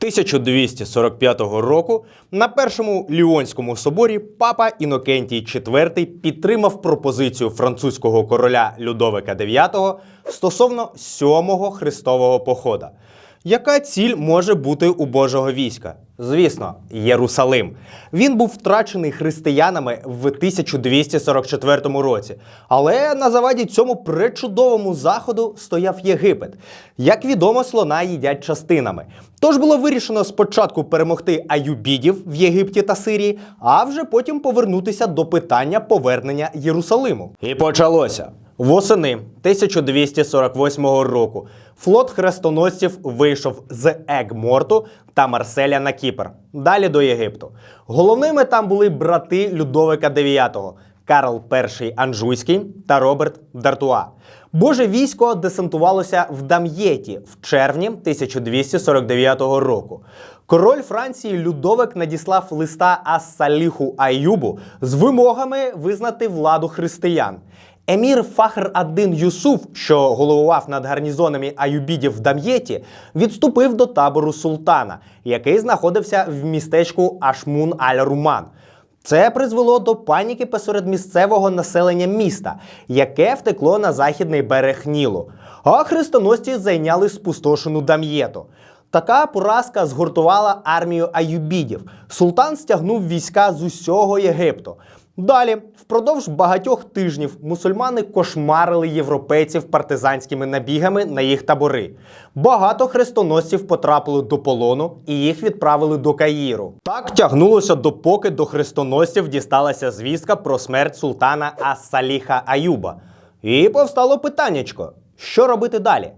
1245 року на першому Ліонському соборі папа Інокентій IV підтримав пропозицію французького короля Людовика IX стосовно сьомого христового похода. Яка ціль може бути у Божого війська? Звісно, Єрусалим. Він був втрачений християнами в 1244 році. Але на заваді цьому пречудовому заходу стояв Єгипет. Як відомо, слона їдять частинами. Тож було вирішено спочатку перемогти аюбідів в Єгипті та Сирії, а вже потім повернутися до питання повернення Єрусалиму. І почалося. Восени 1248 року флот хрестоносців вийшов з Егморту та Марселя на Кіпр, далі до Єгипту. Головними там були брати Людовика IX – Карл І Анжуйський та Роберт Дартуа. Боже військо десантувалося в Дам'єті в червні 1249 року. Король Франції Людовик надіслав листа Ассаліху Аюбу з вимогами визнати владу християн. Емір Фахр Аддин Юсуф, що головував над гарнізонами аюбідів в Дам'єті, відступив до табору султана, який знаходився в містечку Ашмун Аль-Руман. Це призвело до паніки посеред місцевого населення міста, яке втекло на західний берег Нілу. А хрестоносці зайняли спустошену Дам'єту. Така поразка згуртувала армію аюбідів. Султан стягнув війська з усього Єгипту. Далі, впродовж багатьох тижнів, мусульмани кошмарили європейців партизанськими набігами на їх табори. Багато хрестоносців потрапили до полону і їх відправили до Каїру. Так тягнулося допоки до хрестоносців дісталася звістка про смерть султана Ас-Саліха Аюба. І повстало питаннячко: що робити далі?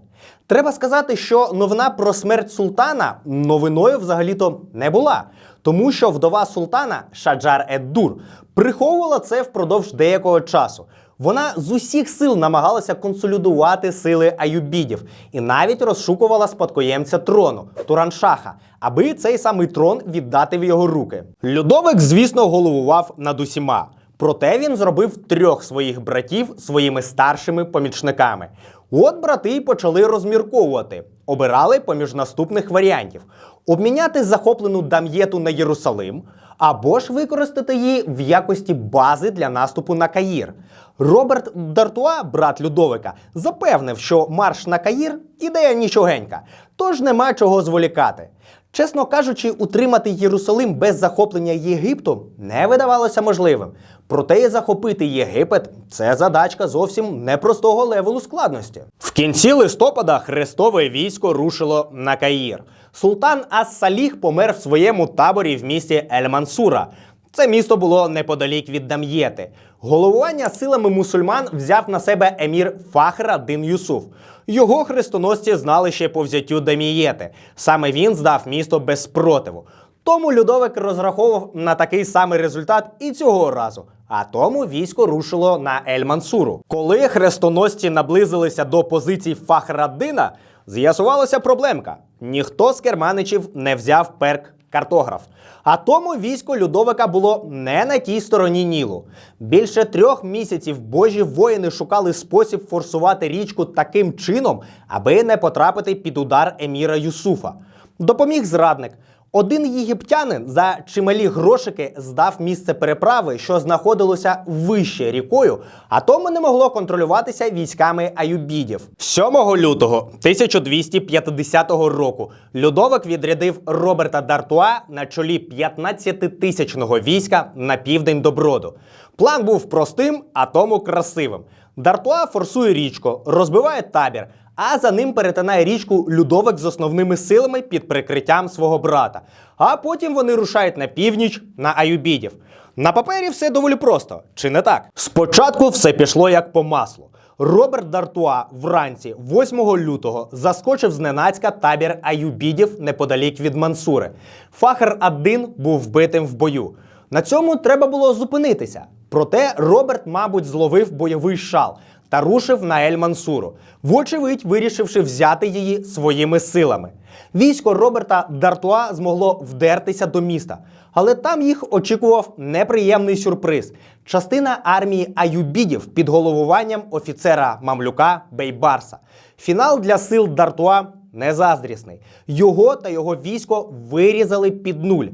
Треба сказати, що новина про смерть султана новиною взагалі-то не була, тому що вдова султана Шаджар Ед-Дур приховувала це впродовж деякого часу. Вона з усіх сил намагалася консолідувати сили аюбідів і навіть розшукувала спадкоємця трону Тураншаха, аби цей самий трон віддати в його руки. Людовик, звісно, головував над усіма. Проте він зробив трьох своїх братів своїми старшими помічниками. От брати й почали розмірковувати, обирали поміж наступних варіантів: обміняти захоплену Дам'єту на Єрусалим, або ж використати її в якості бази для наступу на Каїр. Роберт Дартуа, брат Людовика, запевнив, що марш на Каїр ідея нічогенька, тож нема чого зволікати. Чесно кажучи, утримати Єрусалим без захоплення Єгипту не видавалося можливим. Проте і захопити Єгипет це задачка зовсім непростого левелу складності. В кінці листопада хрестове військо рушило на Каїр. Султан Ас-Саліх помер в своєму таборі в місті Ель-Мансура. Це місто було неподалік від Дам'єти. Головування силами мусульман взяв на себе емір Фахр Аддин Юсуф. Його хрестоносці знали ще по взяттю Дамієти. Саме він здав місто без спротиву. Тому Людовик розраховував на такий самий результат і цього разу. А тому військо рушило на Ель-Мансуру. Коли хрестоносці наблизилися до позицій Фахраддина, з'ясувалася проблемка. Ніхто з керманичів не взяв перк картограф. А тому військо Людовика було не на тій стороні Нілу. Більше трьох місяців божі воїни шукали спосіб форсувати річку таким чином, аби не потрапити під удар еміра Юсуфа. Допоміг зрадник. Один єгиптянин за чималі грошики здав місце переправи, що знаходилося вище рікою, а тому не могло контролюватися військами аюбідів. 7 лютого 1250 року Людовик відрядив Роберта Дартуа на чолі 15-тисячного війська на південь до Броду. План був простим, а тому красивим. Дартуа форсує річку, розбиває табір, а за ним перетинає річку Людовик з основними силами під прикриттям свого брата. А потім вони рушають на північ на Аюбідів. На папері все доволі просто, чи не так? Спочатку все пішло як по маслу. Роберт Дартуа вранці, 8 лютого, заскочив зненацька табір Аюбідів неподалік від Мансури. Фахр Аддин був вбитим в бою. На цьому треба було зупинитися. Проте Роберт, мабуть, зловив бойовий шал та рушив на Ель-Мансуру, вочевидь вирішивши взяти її своїми силами. Військо Роберта Дартуа змогло вдертися до міста, але там їх очікував неприємний сюрприз. Частина армії аюбідів під головуванням офіцера Мамлюка Бейбарса. Фінал для сил Дартуа незаздрісний. Його та його військо вирізали під нуль.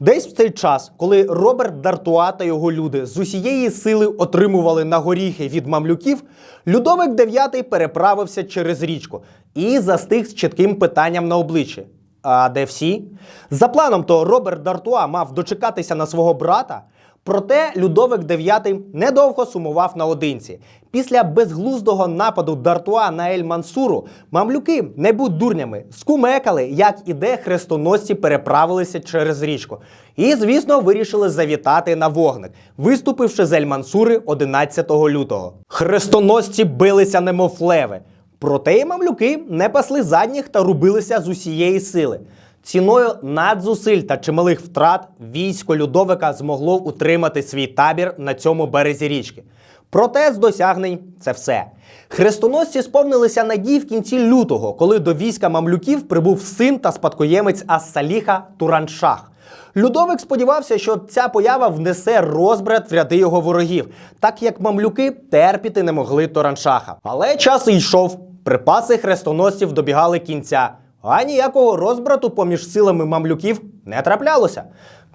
Десь в цей час, коли Роберт Дартуа та його люди з усієї сили отримували на горіхи від мамлюків, Людовик IX переправився через річку і застиг з чітким питанням на обличчі. А де всі? За планом, то Роберт Дартуа мав дочекатися на свого брата. Проте Людовик IX недовго сумував наодинці. Після безглуздого нападу Дартуа на Ель-Мансуру мамлюки, не будь дурнями, скумекали, як іде хрестоносці переправилися через річку. І, звісно, вирішили завітати на вогник, виступивши з Ель-Мансури 11 лютого. Хрестоносці билися немов леви. Проте й мамлюки не пасли задніх та рубилися з усієї сили. Ціною надзусиль та чималих втрат військо Людовика змогло утримати свій табір на цьому березі річки. Проте з досягнень це все. Хрестоносці сповнилися надій в кінці лютого, коли до війська мамлюків прибув син та спадкоємець Ассаліха Тураншах. Людовик сподівався, що ця поява внесе розбрат в ряди його ворогів, так як мамлюки терпіти не могли Тораншаха. Але час йшов, припаси хрестоносців добігали кінця, а ніякого розбрату поміж силами мамлюків не траплялося.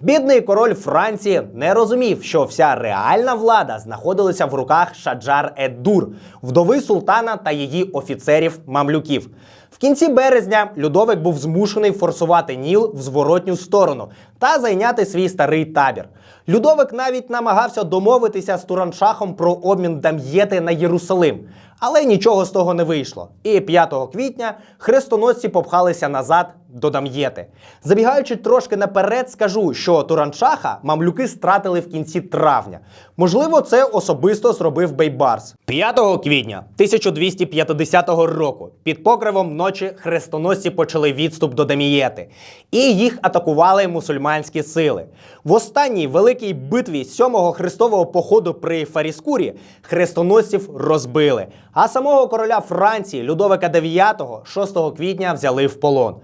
Бідний король Франції не розумів, що вся реальна влада знаходилася в руках Шаджар Еддур, вдови султана та її офіцерів мамлюків. В кінці березня Людовик був змушений форсувати Ніл в зворотню сторону та зайняти свій старий табір. Людовик навіть намагався домовитися з Тураншахом про обмін Дам'єти на Єрусалим. Але нічого з того не вийшло. І 5 квітня хрестоносці попхалися назад до Дам'єти. Забігаючи трошки наперед, скажу, що Тураншаха мамлюки стратили в кінці травня. Можливо, це особисто зробив Бейбарс. 5 квітня 1250 року під покривом ночі хрестоносці почали відступ до Дамієти. І їх атакували мусульманські сили. В останній великій битві 7-го хрестового походу при Фаріскурі хрестоносців розбили. А самого короля Франції Людовика IX 6 квітня взяли в полон.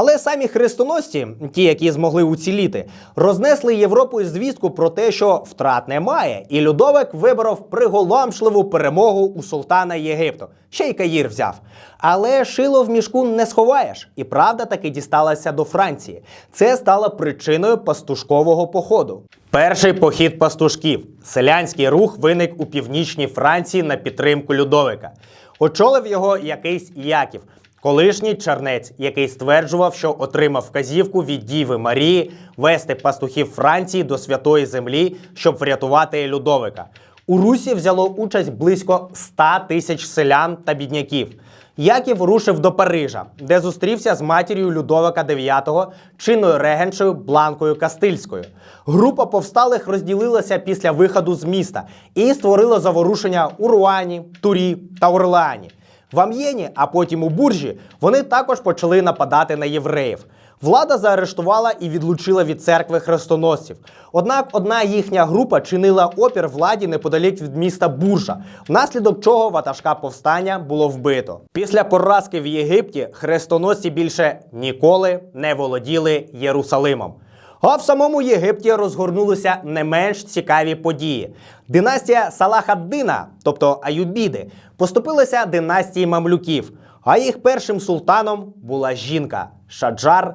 Але самі хрестоносці, ті, які змогли уціліти, рознесли Європою звістку про те, що втрат немає, і Людовик виборов приголомшливу перемогу у султана Єгипту. Ще й Каїр взяв. Але шило в мішку не сховаєш, і правда таки дісталася до Франції. Це стало причиною пастушкового походу. Перший похід пастушків. Селянський рух виник у північній Франції на підтримку Людовика. Очолив його якийсь Яків. Колишній чернець, який стверджував, що отримав вказівку від Діви Марії вести пастухів Франції до святої землі, щоб врятувати Людовика. У Русі взяло участь близько 100 тисяч селян та бідняків. Яків рушив до Парижа, де зустрівся з матір'ю Людовика IX, чинною регеншею Бланкою Кастильською. Група повсталих розділилася після виходу з міста і створила заворушення у Руані, Турі та Орлеані. В Амьєні, а потім у Буржі, вони також почали нападати на євреїв. Влада заарештувала і відлучила від церкви хрестоносців. Однак одна їхня група чинила опір владі неподалік від міста Буржа, внаслідок чого ватажка повстання було вбито. Після поразки в Єгипті хрестоносці більше ніколи не володіли Єрусалимом. А в самому Єгипті розгорнулися не менш цікаві події. Династія Салахаддина, тобто Аюбіди, поступилася династії мамлюків, а їх першим султаном була жінка Шаджар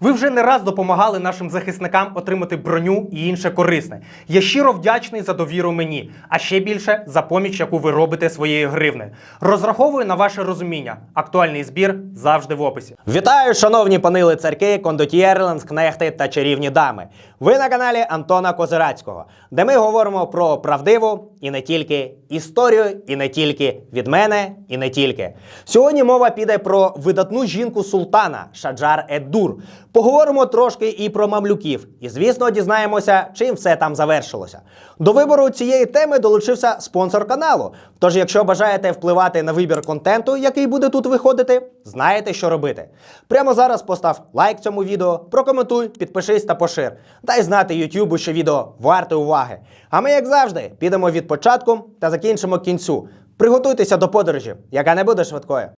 Ви вже не раз допомагали нашим захисникам отримати броню і інше корисне. Я щиро вдячний за довіру мені, а ще більше за поміч, яку ви робите своєю гривнею. Розраховую на ваше розуміння. Актуальний збір завжди в описі. Вітаю, шановні панили царки, кондотьєри, ланскнехти та чарівні дами. Ви на каналі Антона Козирацького, де ми говоримо про правдиву і не тільки історію, і не тільки від мене, і не тільки. Сьогодні мова піде про видатну жінку султана Шаджар Еддур. Поговоримо трошки і про мамлюків. І, звісно, дізнаємося, чим все там завершилося. До вибору цієї теми долучився спонсор каналу. Тож, якщо бажаєте впливати на вибір контенту, який буде тут виходити, знаєте, що робити. Прямо зараз постав лайк цьому відео, прокоментуй, підпишись та пошир. Дай знати Ютубу, що відео варте уваги. А ми, як завжди, підемо від початку та закінчимо кінцю. Приготуйтеся до подорожі, яка не буде швидкою.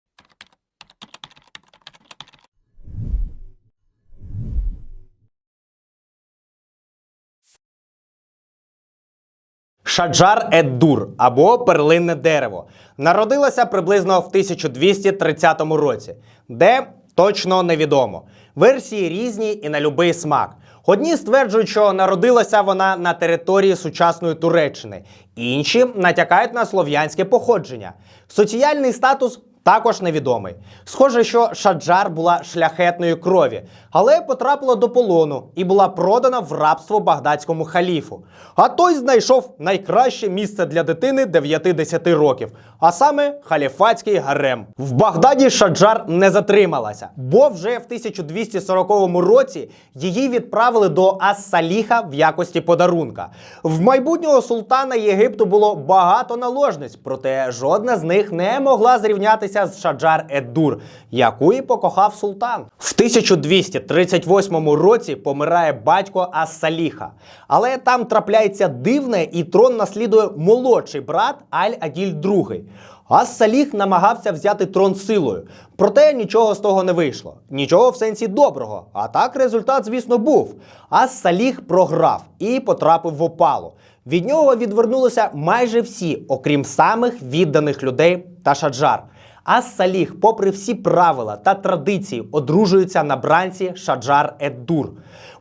Шаджар Ед-Дур або перлинне дерево народилася приблизно в 1230 році, де точно невідомо. Версії різні і на любий смак. Одні стверджують, що народилася вона на території сучасної Туреччини, інші натякають на слов'янське походження. Соціальний статус також невідомий. Схоже, що Шаджар була шляхетної крові, але потрапила до полону і була продана в рабство багдадському халіфу. А той знайшов найкраще місце для дитини 9-10 років, а саме халіфатський гарем. В Багдаді Шаджар не затрималася, бо вже в 1240 році її відправили до Ас-Саліха в якості подарунка. В майбутнього султана Єгипту було багато наложниць, проте жодна з них не могла зрівнятися з Шаджар Ед-Дур, яку і покохав султан. В 1238 році помирає батько Ас-Саліха, але там трапляється дивне, і трон наслідує молодший брат Аль-Аділь II. Ас-Саліх намагався взяти трон силою, проте нічого з того не вийшло. Нічого в сенсі доброго. А так результат, звісно, був. Ас-Саліх програв і потрапив в опалу. Від нього відвернулися майже всі, окрім самих відданих людей та шаджар. Ас-Саліх, попри всі правила та традиції, одружується на бранці Шаджар Ед-Дур.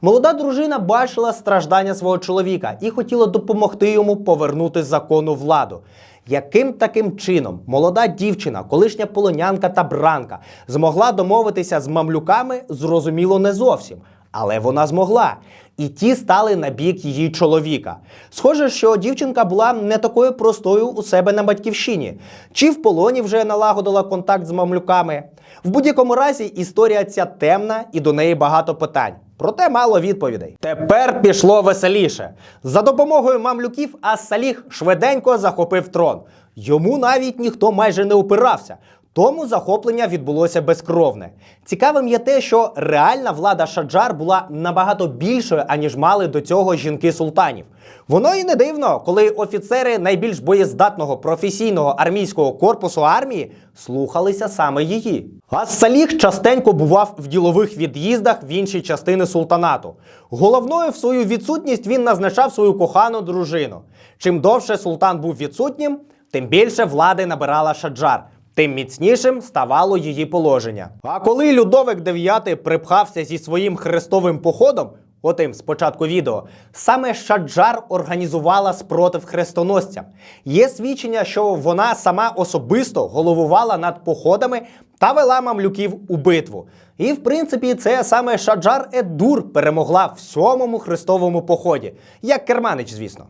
Молода дружина бачила страждання свого чоловіка і хотіла допомогти йому повернути законну владу. Яким таким чином молода дівчина, колишня полонянка та бранка, змогла домовитися з мамлюками, зрозуміло не зовсім. Але вона змогла. І ті стали на бік її чоловіка. Схоже, що дівчинка була не такою простою у себе на батьківщині, чи в полоні вже налагодила контакт з мамлюками. В будь-якому разі історія ця темна і до неї багато питань. Проте мало відповідей. Тепер пішло веселіше. За допомогою мамлюків Ас-Саліх швиденько захопив трон. Йому навіть ніхто майже не опирався. Тому захоплення відбулося безкровне. Цікавим є те, що реальна влада Шаджар була набагато більшою, аніж мали до цього жінки султанів. Воно і не дивно, коли офіцери найбільш боєздатного професійного армійського корпусу армії слухалися саме її. Ас-Саліх частенько бував в ділових від'їздах в інші частини султанату. Головною в свою відсутність він назначав свою кохану дружину. Чим довше султан був відсутнім, тим більше влади набирала Шаджар тим міцнішим ставало її положення. А коли Людовик IX припхався зі своїм хрестовим походом, отим з початку відео, саме Шаджар організувала спротив хрестоносцям. Є свідчення, що вона сама особисто головувала над походами та вела мамлюків у битву. І в принципі, це саме Шаджар Ед-Дур перемогла в сьомому хрестовому поході, як Керманич, звісно.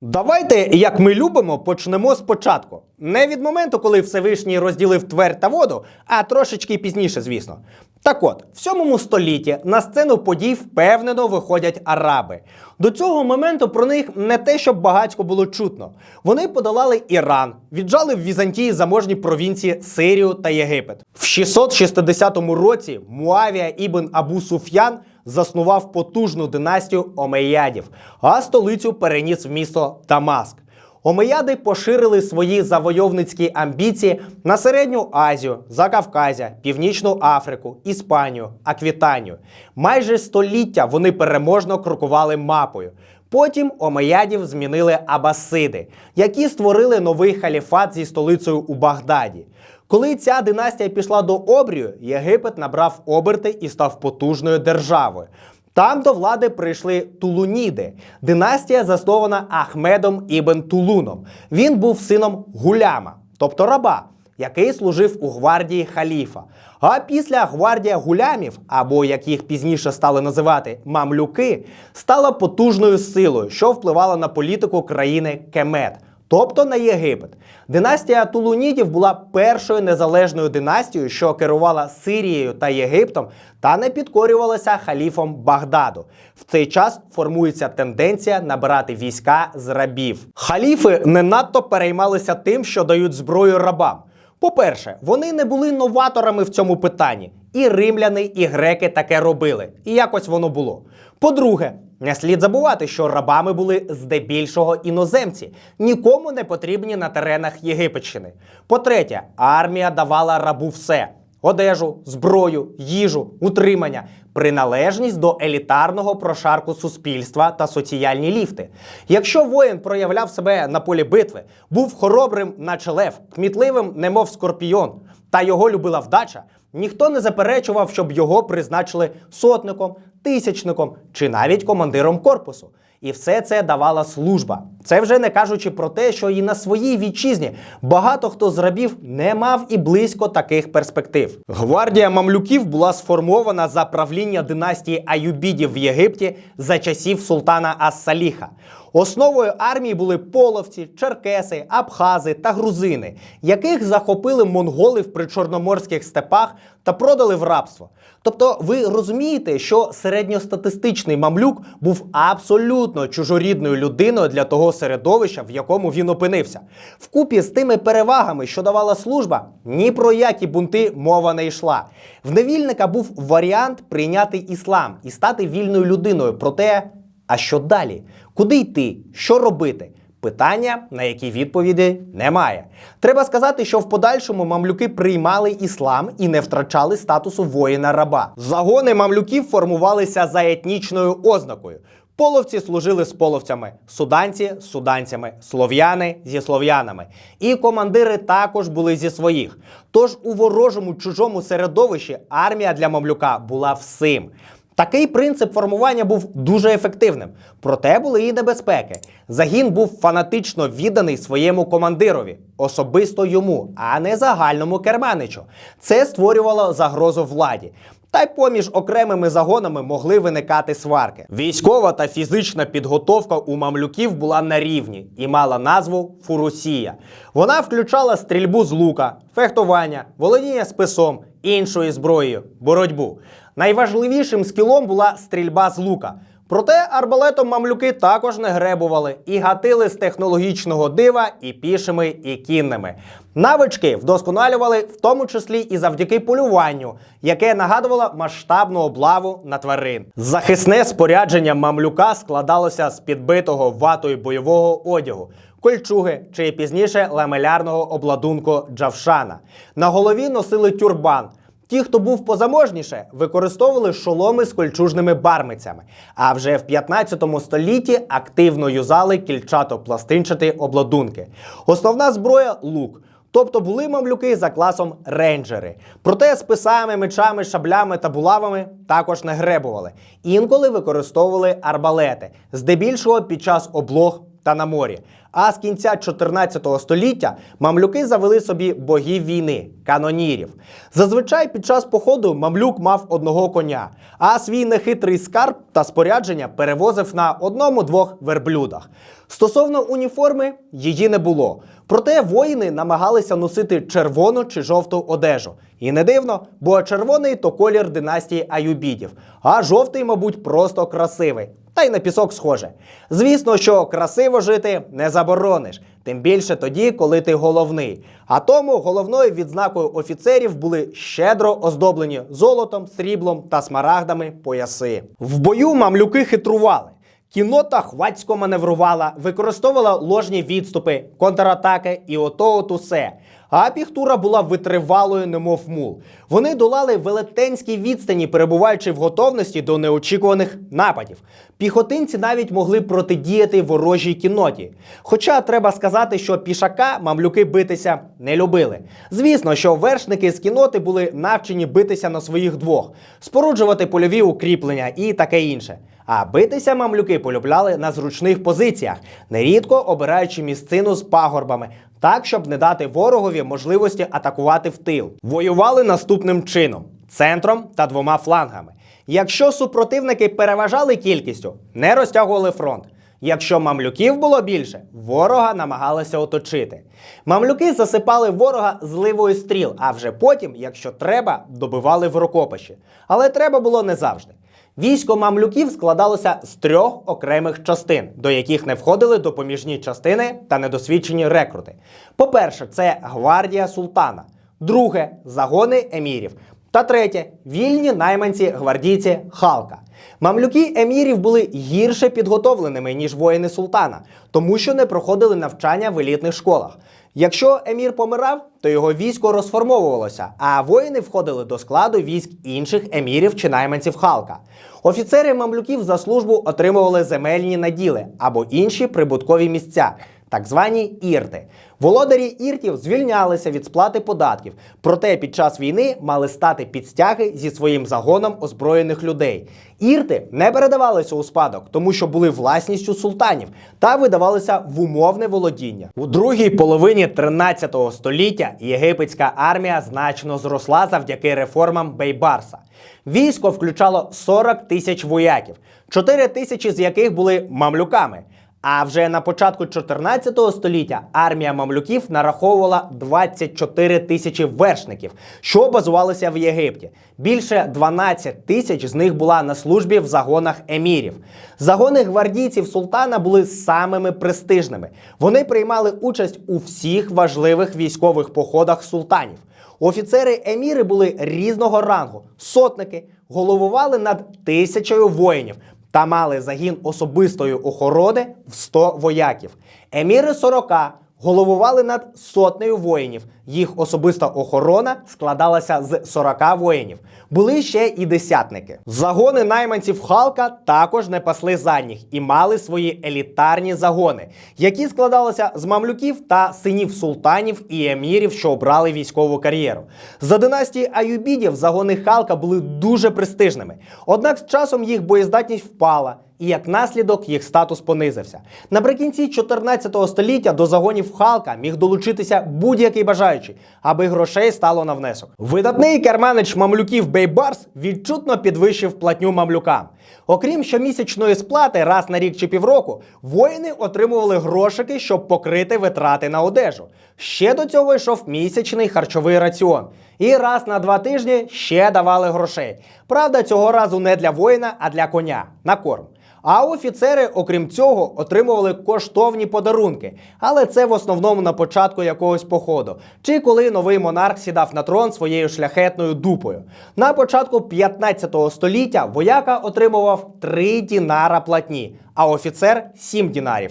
Давайте, як ми любимо, почнемо спочатку. Не від моменту, коли Всевишній розділив твердь та воду, а трошечки пізніше, звісно. Так от, в 7 столітті на сцену подій впевнено виходять араби. До цього моменту про них не те, щоб багатько було чутно. Вони подолали Іран, віджали в Візантії заможні провінції Сирію та Єгипет. В 660 році Муавія ібн Абу Суф'ян заснував потужну династію Омеядів, а столицю переніс в місто Дамаск. Омеяди поширили свої завойовницькі амбіції на Середню Азію, Закавказя, Північну Африку, Іспанію, Аквітанію. Майже століття вони переможно крокували мапою. Потім омеядів змінили абасиди, які створили новий халіфат зі столицею у Багдаді. Коли ця династія пішла до обрію, Єгипет набрав оберти і став потужною державою. Там до влади прийшли Тулуніди. Династія заснована Ахмедом Ібн Тулуном. Він був сином Гуляма, тобто раба, який служив у гвардії халіфа. А після гвардія гулямів, або як їх пізніше стали називати мамлюки, стала потужною силою, що впливала на політику країни Кемет, тобто на Єгипет. Династія Тулунідів була першою незалежною династією, що керувала Сирією та Єгиптом, та не підкорювалася халіфом Багдаду. В цей час формується тенденція набирати війська з рабів. Халіфи не надто переймалися тим, що дають зброю рабам. По-перше, вони не були новаторами в цьому питанні. І римляни, і греки таке робили. І якось воно було. По-друге, не слід забувати, що рабами були здебільшого іноземці, нікому не потрібні на теренах Єгипетщини. По-третє, армія давала рабу все: одежу, зброю, їжу, утримання, приналежність до елітарного прошарку суспільства та соціальні ліфти. Якщо воїн проявляв себе на полі битви, був хоробрим, наче лев, кмітливим, немов скорпіон, та його любила вдача, ніхто не заперечував, щоб його призначили сотником, тисячником чи навіть командиром корпусу. І все це давала служба. Це вже не кажучи про те, що і на своїй вітчизні багато хто з рабів не мав і близько таких перспектив. Гвардія мамлюків була сформована за правління династії Аюбідів в Єгипті за часів султана Ас-Саліха. Основою армії були половці, черкеси, абхази та грузини, яких захопили монголи в причорноморських степах та продали в рабство. Тобто, ви розумієте, що середньостатистичний мамлюк був абсолютно чужорідною людиною для того середовища, в якому він опинився. Вкупі з тими перевагами, що давала служба, ні про які бунти мова не йшла. В невільника був варіант прийняти іслам і стати вільною людиною. Проте, а що далі? Куди йти? Що робити? Питання, на які відповіді немає. Треба сказати, що в подальшому мамлюки приймали іслам і не втрачали статусу воїна-раба. Загони мамлюків формувалися за етнічною ознакою. Половці служили з половцями, суданці з суданцями, слов'яни зі слов'янами. І командири також були зі своїх. Тож у ворожому чужому середовищі армія для мамлюка була всім. Такий принцип формування був дуже ефективним, проте були і небезпеки. Загін був фанатично відданий своєму командирові, особисто йому, а не загальному керманичу. Це створювало загрозу владі. Та й поміж окремими загонами могли виникати сварки. Військова та фізична підготовка у мамлюків була на рівні і мала назву Фурусія. Вона включала стрільбу з лука, фехтування, володіння списом, іншою зброєю, боротьбу. Найважливішим скілом була стрільба з лука. Проте арбалетом мамлюки також не гребували і гатили з технологічного дива і пішими, і кінними. Навички вдосконалювали в тому числі і завдяки полюванню, яке нагадувало масштабну облаву на тварин. Захисне спорядження мамлюка складалося з підбитого ватою бойового одягу. Кольчуги чи пізніше ламелярного обладунку джавшана. На голові носили тюрбан. Ті, хто був позаможніше, використовували шоломи з кольчужними бармицями. А вже в 15 столітті активно юзали кільчато-пластинчаті обладунки. Основна зброя лук. Тобто були мамлюки за класом рейнджери. Проте списами, мечами, шаблями та булавами також не гребували. Інколи використовували арбалети, здебільшого під час облог та на морі. А з кінця 14 століття мамлюки завели собі богів війни канонірів. Зазвичай під час походу мамлюк мав одного коня, а свій нехитрий скарб та спорядження перевозив на одному-двох верблюдах. Стосовно уніформи, її не було. Проте воїни намагалися носити червону чи жовту одежу. І не дивно, бо червоний то колір династії Аюбідів, а жовтий, мабуть, просто красивий. Та й на пісок схоже. Звісно, що красиво жити не заборониш, тим більше тоді, коли ти головний. А тому головною відзнакою офіцерів були щедро оздоблені золотом, сріблом та смарагдами пояси. В бою мамлюки хитрували. Кінота хвацько маневрувала, використовувала ложні відступи, контратаки і ото от усе. А піхтура була витривалою, немов мул. Вони долали велетенські відстані, перебуваючи в готовності до неочікуваних нападів. Піхотинці навіть могли протидіяти ворожій кіноті. Хоча треба сказати, що пішака мамлюки битися не любили. Звісно, що вершники з кіноти були навчені битися на своїх двох, споруджувати польові укріплення і таке інше. А битися мамлюки полюбляли на зручних позиціях, нерідко обираючи місцину з пагорбами, так щоб не дати ворогові можливості атакувати в тил. Воювали наступним чином: центром та двома флангами. Якщо супротивники переважали кількістю, не розтягували фронт. Якщо мамлюків було більше, ворога намагалися оточити. Мамлюки засипали ворога зливою стріл, а вже потім, якщо треба, добивали в рукопаші. Але треба було не завжди. Військо мамлюків складалося з трьох окремих частин, до яких не входили допоміжні частини та недосвідчені рекрути. По-перше, це гвардія султана, друге загони емірів. Та третє вільні найманці гвардійці Халка. Мамлюки емірів були гірше підготовленими, ніж воїни султана, тому що не проходили навчання в елітних школах. Якщо емір помирав, то його військо розформовувалося, а воїни входили до складу військ інших емірів чи найманців Халка. Офіцери мамлюків за службу отримували земельні наділи або інші прибуткові місця, так звані ірти. Володарі іртів звільнялися від сплати податків, проте під час війни мали стати під стяги зі своїм загоном озброєних людей. Ірти не передавалися у спадок, тому що були власністю султанів та видавалися в умовне володіння. У другій половині 13 століття єгипетська армія значно зросла завдяки реформам Бейбарса. Військо включало 40 тисяч вояків, 4 тисячі з яких були мамлюками. А вже на початку 14 століття армія мамлюків нараховувала 24 тисячі вершників, що базувалися в Єгипті. Більше 12 тисяч з них була на службі в загонах емірів. Загони гвардійців султана були самими престижними. Вони приймали участь у всіх важливих військових походах султанів. Офіцери еміри були різного рангу, сотники, головували над тисячею воїнів та мали загін особистої охорони в 100 вояків. Еміри 40 головували над сотнею воїнів. Їх особиста охорона складалася з 40 воїнів. Були ще і десятники. Загони найманців Халка також не пасли задніх і мали свої елітарні загони, які складалися з мамлюків та синів султанів і емірів, що обрали військову кар'єру. За династії Аюбідів загони Халка були дуже престижними. Однак з часом їх боєздатність впала. І як наслідок їх статус понизився. Наприкінці 14 століття до загонів Халка міг долучитися будь-який бажаючий, аби грошей стало на внесок. Видатний керманич мамлюків Бейбарс відчутно підвищив платню мамлюкам. Окрім щомісячної сплати раз на рік чи півроку, воїни отримували грошики, щоб покрити витрати на одежу. Ще до цього йшов місячний харчовий раціон. І раз на два тижні ще давали грошей. Правда, цього разу не для воїна, а для коня на корм. А офіцери, окрім цього, отримували коштовні подарунки, але це в основному на початку якогось походу, чи коли новий монарх сідав на трон своєю шляхетною дупою. На початку 15 століття вояка отримував 3 дінара платні, а офіцер 7 дінарів.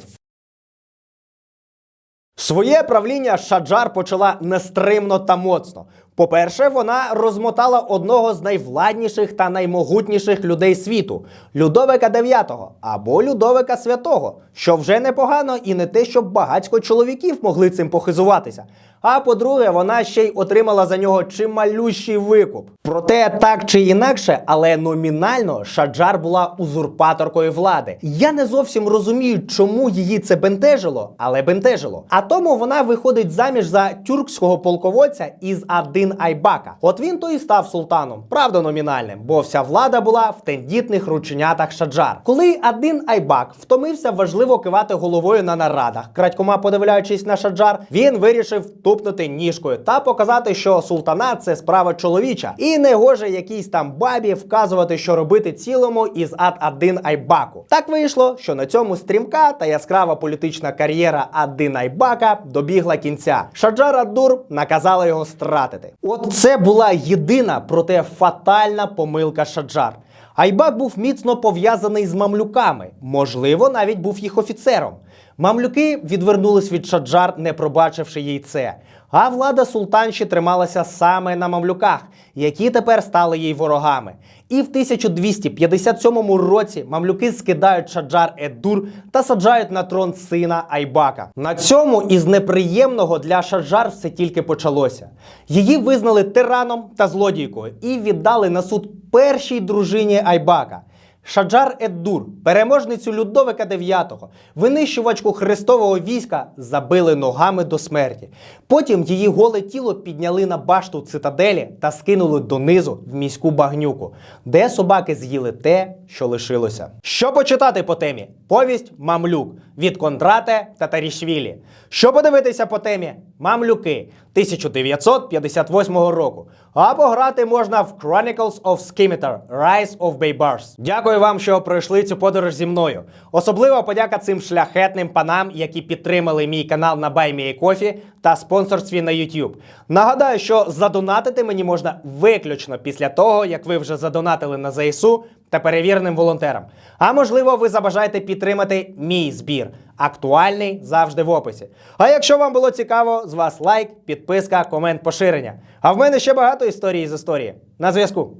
Своє правління Шаджар почала нестримно та моцно. По-перше, вона розмотала одного з найвладніших та наймогутніших людей світу Людовика IX або Людовика Святого, що вже непогано і не те, щоб багатько чоловіків могли цим похизуватися. А по-друге, вона ще й отримала за нього чималющий викуп. Проте так чи інакше, але номінально Шаджар була узурпаторкою влади. Я не зовсім розумію, чому її це бентежило, але бентежило. А тому вона виходить заміж за тюркського полководця із Адин Айбака. От він то і став султаном, правда номінальним, бо вся влада була в тендітних рученятах Шаджар. Коли Адин Айбак втомився важливо кивати головою на нарадах, крадькома подивляючись на Шаджар, він вирішив тупнути ніжкою та показати, що султанат це справа чоловіча, і не гоже якійсь там бабі вказувати, що робити цілому із Ад-Адин Айбаку. Так вийшло, що на цьому стрімка та яскрава політична кар'єра Адин Айбака добігла кінця. Шаджар Ад-Дур наказала його стратити. От це була єдина, проте фатальна помилка Шаджар. Айбак був міцно пов'язаний з мамлюками, можливо, навіть був їх офіцером. Мамлюки відвернулись від Шаджар, не пробачивши їй це. А влада султанші трималася саме на мамлюках, які тепер стали їй ворогами. І в 1257 році мамлюки скидають Шаджар Еддур та саджають на трон сина Айбака. На цьому із неприємного для Шаджар все тільки почалося. Її визнали тираном та злодійкою і віддали на суд першій дружині Айбака. Шаджар Еддур, переможницю Людовика IX, винищувачку Христового війська, забили ногами до смерті. Потім її голе тіло підняли на башту цитаделі та скинули донизу в міську багнюку, де собаки з'їли те, що лишилося. Що почитати по темі? Повість Мамлюк від Кондрате Татарішвілі. Що подивитися по темі? Мамлюки 1958 року. А пограти можна в Chronicles of Scimitar Rise of Baybars. Дякую вам, що пройшли цю подорож зі мною. Особлива подяка цим шляхетним панам, які підтримали мій канал на BuyMeACoffee та спонсорстві на YouTube. Нагадаю, що задонатити мені можна виключно після того, як ви вже задонатили на ЗСУ та перевіреним волонтерам. А можливо, ви забажаєте підтримати мій збір. Актуальний завжди в описі. А якщо вам було цікаво, з вас лайк, підписка, комент, поширення. А в мене ще багато історій з історії. На зв'язку.